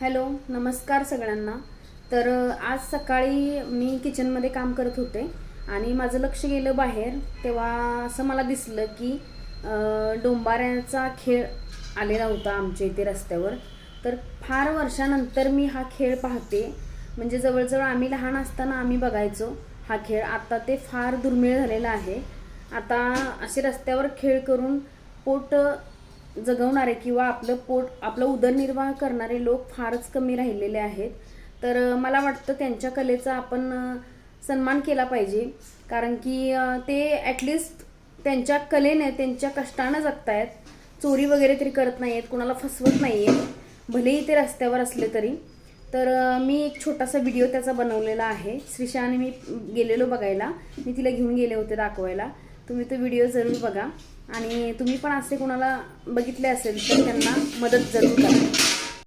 Hello नमस्कार सगळ्यांना. तर आज सकाळी मी किचनमध्ये काम करत होते आणि माझं लक्ष गेलं बाहेर. तेव्हा असं मला दिसलं की डोंबाऱ्याचा खेळ आलेला होता आमच्या इथे रस्त्यावर. तर फार वर्षानंतर मी हा खेळ पाहते. म्हणजे जवळजवळ आम्ही लहान असताना आम्ही बघायचो हा खेळ. आता ते फार दुर्मिळ झालेला आहे. आता असे रस्त्यावर खेळ करून पोट जगवणारे किंवा आपलं पोट आपलं उदरनिर्वाह करणारे लोक फारच कमी राहिलेले आहेत. तर मला वाटतं त्यांच्या कलेचा आपण सन्मान केला पाहिजे. कारण की ते ॲटलिस्ट त्यांच्या कलेने त्यांच्या कष्टानं जगतायत. चोरी वगैरे तरी करत नाही आहेत कोणाला फसवत नाही आहेत भलेही ते रस्त्यावर असले तरी. तर मी एक छोटासा व्हिडिओ त्याचा बनवलेला आहे. श्रीशाने मी गेलेलो बघायला. मी तिला घेऊन गेले होते दाखवायला. तुम्ही तो व्हिडिओ जरूर बघा. आणि तुम्ही पण असे कोणाला बघितले असेल तर त्यांना मदत जरूर करा.